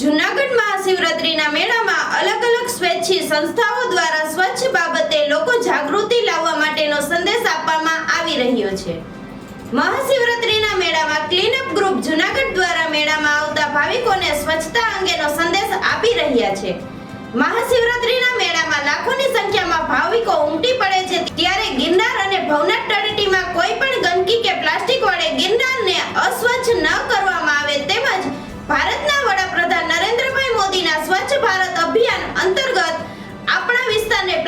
જૂનાગઢ મહાશિવરાત્રીના મેળામાં અલગ અલગ સ્વૈચ્છિક સંસ્થાઓ દ્વારા સ્વચ્છ બાબતે લોકો જાગૃતિ લાવવા માટેનો સંદેશ આપવામાં આવી રહ્યો છે. મહાશિવરાત્રીના મેળામાં ક્લીનઅપ ગ્રુપ જૂનાગઢ દ્વારા મેળામાં આવતા ભાવિકોને સ્વચ્છતા અંગેનો સંદેશ આપી રહ્યા છે. મહાશિવરાત્રીના મેળામાં લાખોની સંખ્યામાં ભાવિકો ઉમટી પડે છે ત્યારે ગિરનાર અને ભવનાથ તળેટીમાં કોઈ પણ ગંદકી કે પ્લાસ્ટિક વડે ગિરનારને અસ્વચ્છ ન કરવામાં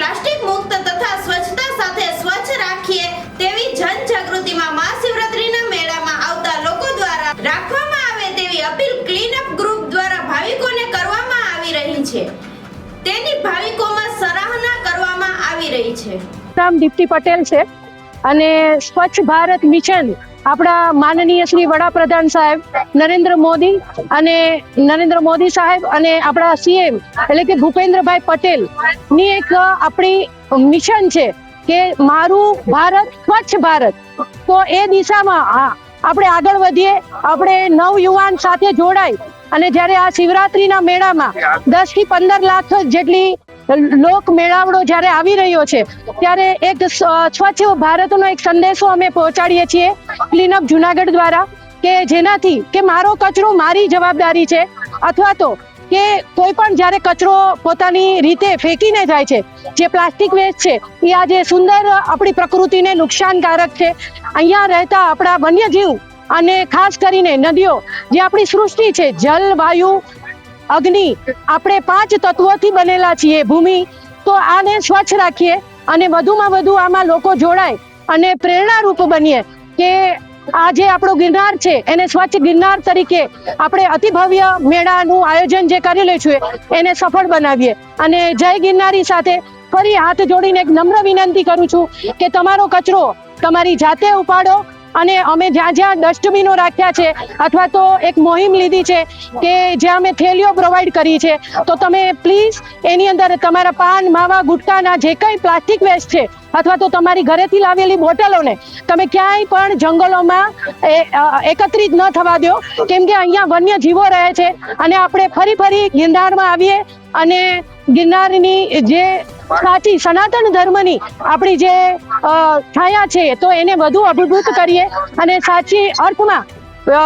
પ્લાસ્ટિક મુક્ત તથા સ્વચ્છતા સાથે સ્વચ્છ રાખીએ તેવી જનજાગૃતિમાં મહાશિવરાત્રીના મેળામાં આવતા લોકો દ્વારા રાખવામાં આવે તેવી અપીલ ક્લીનઅપ ગ્રુપ દ્વારા ભાવિકોને કરવામાં આવી રહી છે. તેની ભાવિકોમાં સરાહના કરવામાં આવી રહી છે. નામ દીપ્તિ પટેલ છે અને સ્વચ્છ ભારત મિશન આપણા માનનીય શ્રી વડાપ્રધાન સાહેબ, નરેન્દ્ર મોદી અને નરેન્દ્ર મોદી સાહેબ અને આપણા સીએમ એટલે કે ભૂપેન્દ્રભાઈ પટેલની એક આપણી મિશન છે કે મારું ભારત સ્વચ્છ ભારત. તો એ દિશામાં આપણે આગળ વધીએ, આપણે નવયુવાન સાથે જોડાય અને જ્યારે આ શિવરાત્રીના મેળામાં દસથી પંદર લાખ જેટલી લોક મેળાવડો જ્યારે આવી રહ્યો છે, ત્યારે એક સ્વચ્છ ભારતનો એક સંદેશો અમે પહોંચાડીએ છીએ ક્લીનઅપ જુનાગઢ દ્વારા કે જેનાથી કે મારો કચરો મારી જવાબદારી છે, અથવા તો કે કોઈ પણ જ્યારે કચરો પોતાની રીતે ફેંકીને જાય છે, જે પ્લાસ્ટિક વેસ્ટ છે, એ આજે સુંદર આપણી પ્રકૃતિને નુકસાનકારક છે. અહીંયા રહેતા આપણા વન્યજીવ અને ખાસ કરીને નદીઓ, જે આપણી સૃષ્ટિ છે જલ વાયુ અગ્નિ. આપણે પાંચ તત્વોથી બનેલા છીએ ભૂમિ. તો આને સ્વચ્છ રાખીએ અને વધુમાં વધુ આમાં લોકો જોડાય અને પ્રેરણારૂપ બનીએ કે આ જે આપણો ગિરનાર છે, એને સ્વચ્છ ગિરનાર તરીકે આપણે અતિ ભવ્ય મેળાનું આયોજન જે કરેલું છે એને સફળ બનાવીએ. અને જય ગિરનારી સાથે ફરી હાથ જોડીને એક નમ્ર વિનંતી કરું છું કે તમારો કચરો તમારી જાતે ઉપાડો અને અમે જ્યાં જ્યાં ડસ્ટબિનો રાખ્યા છે અથવા તો એક મોહિમ લીધી છે કે જ્યાં અમે થેલીઓ પ્રોવાઈડ કરી છે, તો તમે પ્લીઝ એની અંદર તમારા પાન, માવા, ગુટકાના જે કંઈ પ્લાસ્ટિક વેસ્ટ છે અથવા તો તમારી ઘરેથી લાવેલી બોટલોને તમે ક્યાંય પણ જંગલોમાં એકત્રિત ન થવા દો. કેમ કે અહીંયા વન્ય જીવો રહે છે અને આપણે ફરી ફરી ગિરનારમાં આવીએ અને ગિરનારની જે સાચી સનાતન ધર્મની આપણી જે છાયા છે, તો એને વધુ અભિભૂત કરીએ અને સાચી અર્થમાં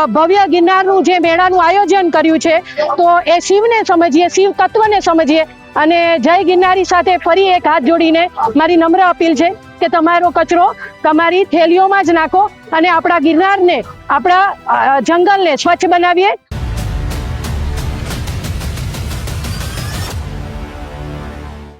ભવ્ય ગિરનારનું જે મેળાનું આયોજન કર્યું છે, તો એ શિવને સમજીએ, શિવ તત્વને સમજીએ અને જય ગિરનારી સાથે ફરી એક હાથ જોડીને મારી નમ્ર અપીલ છે કે તમારો કચરો તમારી થેલીઓમાં જ નાખો અને આપણા ગિરનારને, આપણા જંગલને સ્વચ્છ બનાવીએ